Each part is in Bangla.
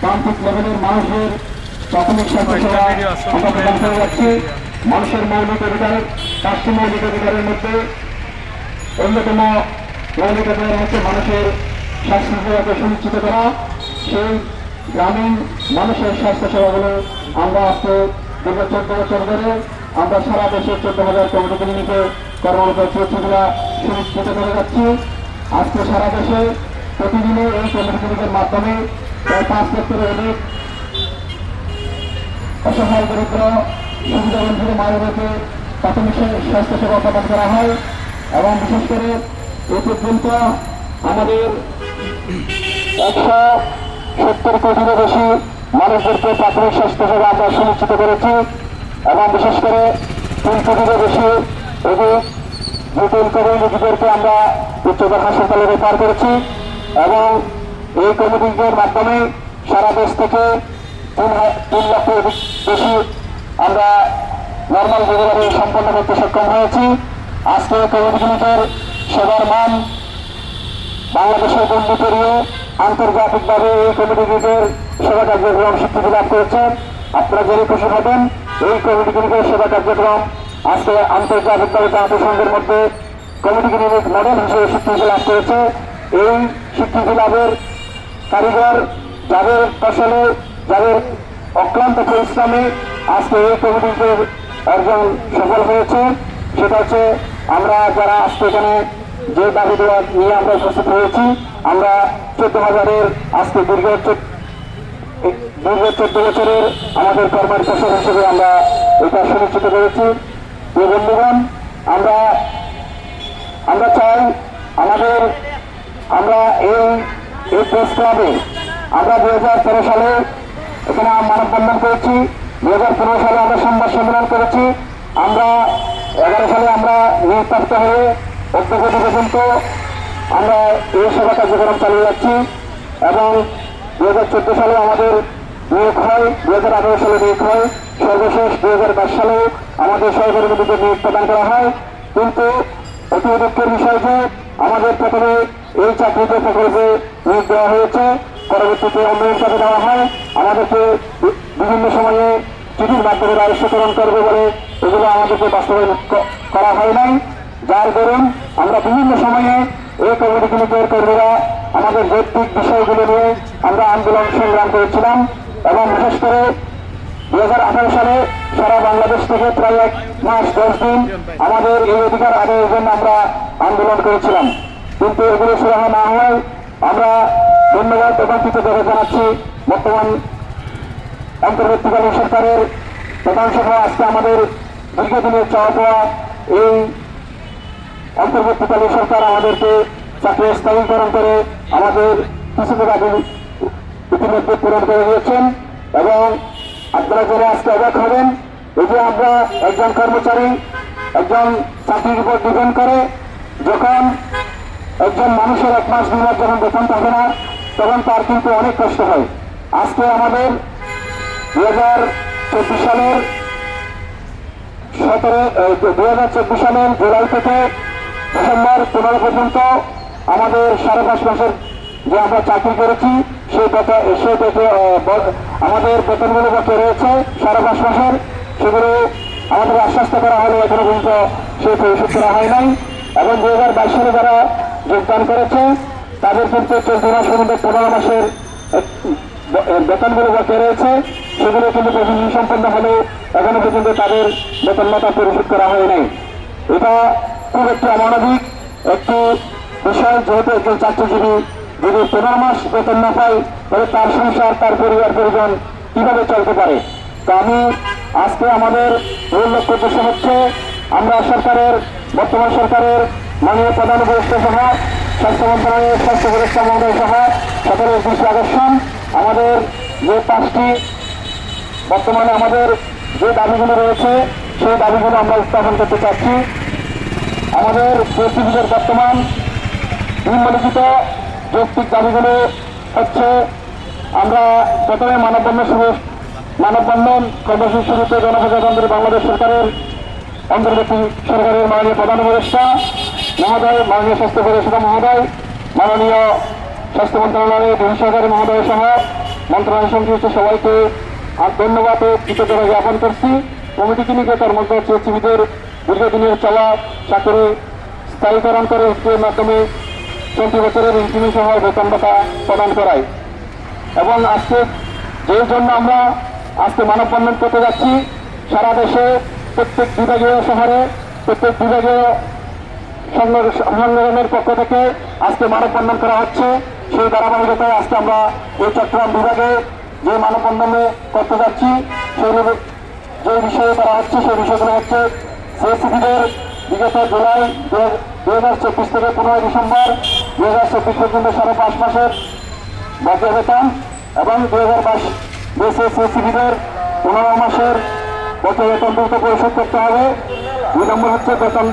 প্রান্তিক লেভেলের মানুষের প্রাথমিক স্বাস্থ্য সেবা আমরা প্রদান করে যাচ্ছি মানুষের মৌলিক অধিকার পাঁচটি মৌলিক অধিকারের মধ্যে অন্যতম মৌলিক অধিকার হচ্ছে মানুষের স্বাস্থ্য সেবাকে সুনিশ্চিত করা। সেই গ্রামীণ মানুষের স্বাস্থ্য সেবাগুলো আমরা আজকে দীর্ঘ চোদ্দ বছর ধরে আমরা সারা দেশে চোদ্দ হাজার কমিটি কর্মরত চলছেগুলা সুনিশ্চিত করে যাচ্ছি। আজকে সারা দেশে প্রতিদিনে এই কমিটিগুলির মাধ্যমে পাঁচ লক্ষের অধিক অসহায় দরিদ্র সুবিধাবঞ্চিত মায়েদেরকে প্রাথমিক স্বাস্থ্য সেবা প্রদান করা হয় এবং বিশেষ করে এই পর্যন্ত আমাদের একশো সত্তর কোটিরও বেশি মানুষদেরকে প্রাথমিক স্বাস্থ্য সেবা আমরা সুনিশ্চিত করেছি এবং বিশেষ করে তিন কোটিরও বেশি অধিক জটিল করে রোগীদেরকে আমরা উচ্চতর হাসপাতালে রেফার করেছি এবং এই কমিটির মাধ্যমে সারা দেশ থেকে তিন তিন লক্ষের বেশি আমরা নর্মাল ডেলিভারি সম্পন্ন করতে সক্ষম হয়েছি। আজকে কমিটিগুলির সেবার মান বাংলাদেশের বন্ধু পেরিয়ে আন্তর্জাতিকভাবে এই কমিটিগুলির সেবা কার্যক্রম স্বীকৃতি লাভ করেছে। আপনারা জেনে খুশি হবেন এই কমিটিগুলির সেবা কার্যক্রম আজকে আন্তর্জাতিকভাবে জাতিসংঘের মধ্যে কমিটিগুলির মডেল হিসেবে স্বীকৃতি লাভ করেছে। এই স্বীকৃতি লাভের কারিগর যাদের ফসলে যাদের অক্লান্ত পরিশ্রমে, আজকে এই কমিটিতে অর্জন সফল হয়েছে। সেটা হচ্ছে আমরা যারা আজকে এখানে যে দাবি দেওয়া নিয়ে আমরা উপস্থিত হয়েছি, আমরা চোদ্দ হাজারের আজকে দীর্ঘ দীর্ঘ চোদ্দ বছরের আমাদের কর্মের ফসল হিসেবে আমরা এটা সুনিশ্চিত করেছি। যে বন্ধুগণ, আমরা আমরা চাই আমাদের আমরা এই এই প্রেস ক্লাবে আমরা দুই হাজার তেরো সালে এখানে মানববন্ধন করেছি। দুই হাজার পনেরো সালে আমরা সংবাদ সম্মেলন করেছি। আমরা এগারো সালে আমরা নিয়োগপ্রাপ্ত হয়ে অধ্যক্ষ পর্যন্ত আমরা এই সেবা কার্যক্রম চালিয়ে যাচ্ছি। এবং দু হাজার চোদ্দ সালে আমাদের নিয়োগ হয় দু হাজার আঠারো সালে নিয়োগ হয়। সর্বশেষ দু হাজার বাইশ সালেও আমাদের মধ্যে নিয়োগ প্রদান করা হয়। কিন্তু অতি দুঃখের বিষয় যে আমাদের প্রথমে এই চাকরিতে প্রকল্পে নিয়োগ দেওয়া হয়েছে। পরবর্তীতে অন্যের কাছে দেওয়া হয়। আমাদেরকে বিভিন্ন সময়ে চিঠির মাধ্যমে রাজস্বকরণ করবে বলে এগুলো আমাদেরকে বাস্তবায়ন করা হয় নাই। যার দরুন আমরা বিভিন্ন সময়ে এই কমিটিগুলির কর্মীরা আমাদের যৌক্তিক বিষয়গুলো নিয়ে আমরা আন্দোলন সংগ্রাম করেছিলাম এবং বিশেষ করে দুই হাজার আঠারো সালে সারা বাংলাদেশ থেকে প্রায় এক মাস, দশ দিন আমাদের এই অধিকার আদায়ের জন্য আমরা আন্দোলন করেছিলাম। কিন্তু এগুলো সুরাহা না হয় আমরা ধন্যবাদ এবং কৃতজ্ঞতা জানাচ্ছি বর্তমান অন্তর্বর্তীকালীন সরকারের প্রধান সভা আজকে আমাদের দীর্ঘদিনের চাওয়া পাওয়া এই অন্তর্বর্তীকালীন সরকার আমাদেরকে চাকরি স্থায়ীকরণ করে আমাদের কিছু দাবি ইতিমধ্যে পূরণ করে দিয়েছেন এবং আপনারা জেনে আজকে অবাক হবেন এই যে আমরা একজন কর্মচারী, একজন চাকরির উপর ডিপেন্ড করে, যখন একজন মানুষের এক মাস, দুই মাস যখন বেতন থাকে না, তখন তার কিন্তু অনেক কষ্ট হয়। আজকে আমাদের দুই হাজার চব্বিশ সালের সতেরো দুই হাজার চব্বিশ সালের জুলাই থেকে ডিসেম্বর পনেরো পর্যন্ত আমাদের সাড়ে পাঁচ মাসের যে আমরা চাকরি করেছি, সেই বেতন, সেই আমাদের বেতনগুলো রয়েছে সাড়ে পাঁচ মাসের। সেগুলো আমাদের আশ্বস্ত করা হলে, এখনও পর্যন্ত সেই পরিশোধ করা হয় নাই। এবং দু হাজার বাইশ সালে যারা যোগদান করেছে, তাদের কিন্তু চলতি মাস পর্যন্ত পনেরো মাসের বেতনগুলো বাকি রয়েছে। সেগুলো কিন্তু প্রশাসন সম্পন্ন হলে এখনও পর্যন্ত তাদের বেতন ভাতা পরিশোধ করা হয় নাই। এটা খুব একটি অমানবিক, একটি বিষয়, যেহেতু একজন চাকরিজীবী যদি পনেরো মাস বেতন না পায়, তাহলে তার সংসার, তার পরিবার, পরিজন কীভাবে চলতে পারে? তো আমি আজকে আমাদের মূল লক্ষ্য উদ্দেশ্য হচ্ছে, আমরা সরকারের, বর্তমান সরকারের মাননীয় প্রধান উপদেষ্টা সহ, স্বাস্থ্য মন্ত্রণালয়ের স্বাস্থ্য উপদেষ্টা মহোদয় সহ সকলের দৃষ্টি আকর্ষণ। আমাদের যে পাঁচটি, বর্তমানে আমাদের যে দাবিগুলো রয়েছে, সেই দাবিগুলো আমরা উত্থাপন করতে চাচ্ছি। আমাদের পৃথিবীর বর্তমান নিম্নলিখিত যৌক্তিক দাবিগুলো হচ্ছে, আমরা প্রথমে মানববন্ধন শুরু মানববন্ধন কর্মসূচি শুরুতে গণপ্রজাতন্ত্রী বাংলাদেশ সরকারের অন্তর্বর্তী সরকারের মাননীয় প্রধান উপদেষ্টা, মহোদয়, মাননীয় স্বাস্থ্য উপদেষ্টা মহোদয়, মাননীয় স্বাস্থ্য মন্ত্রণালয়ের গৃহ সহকারী মহোদয় সহ মন্ত্রণালয় সংশ্লিষ্ট সবাইকে আর ধন্যবাদ ও কৃতজ্ঞতা জ্ঞাপন করছি। কমিটিকে নিয়ে তার মধ্যে হচ্ছে দীর্ঘদিনের চলা চাকরি স্থায়ীকরণ করে এর মাধ্যমে চলতি বছরের ইনক্রিমেন্ট সহ বেতন ভাতা প্রদান করায়। এবং আজকে যেই জন্য আমরা আজকে মানববন্ধন করতে যাচ্ছি। সারা দেশে প্রত্যেক বিভাগীয় শহরে, প্রত্যেক বিভাগীয় সংগ- সংগঠনের পক্ষ থেকে আজকে মানববন্ধন করা হচ্ছে। সেই ধারাবাহিকতায় আজকে আমরা এই চট্টগ্রাম বিভাগে যে মানব মানববন্ধনে করতে যাচ্ছি, সেই যে বিষয়ে করা হচ্ছে, সেই বিষয়গুলো হচ্ছে সিএসসিবিদের বিগত জুলাই দু হাজার চব্বিশ থেকে পনেরোই ডিসেম্বর দু হাজার চব্বিশ পর্যন্ত সাড়ে পাঁচ মাসের বকেয়া বেতন এবং দু হাজার বাইশ বিএসএসসিবিদের পনেরো মাসের বকেয়া বেতন দ্রুত পরিশোধ করতে হবে। দুই নম্বর হচ্ছে বেতন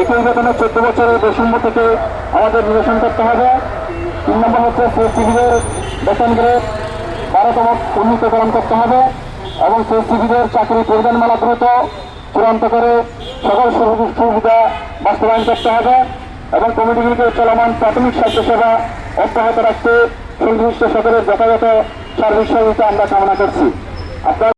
একই বেতনের চোদ্দ বছরের বৈষম্য থেকে আমাদের নিরসন করতে হবে। তিন নম্বর হচ্ছে সিএসসিবিদের বেতন গ্রেড বারোতম উন্নীতকরণ করতে হবে এবং সিএসসিবিদের চাকরি পরিধানমালা দ্রুত চূড়ান্ত করে সকল সুবিধা বাস্তবায়ন করতে হবে এবং কমিটিগুলিকে চলমান প্রাথমিক স্বাস্থ্যসেবা অব্যাহত রাখতে সংশ্লিষ্ট সকলের যথাযথ সার্বিক সহযোগিতা আমরা কামনা করছি। আপনার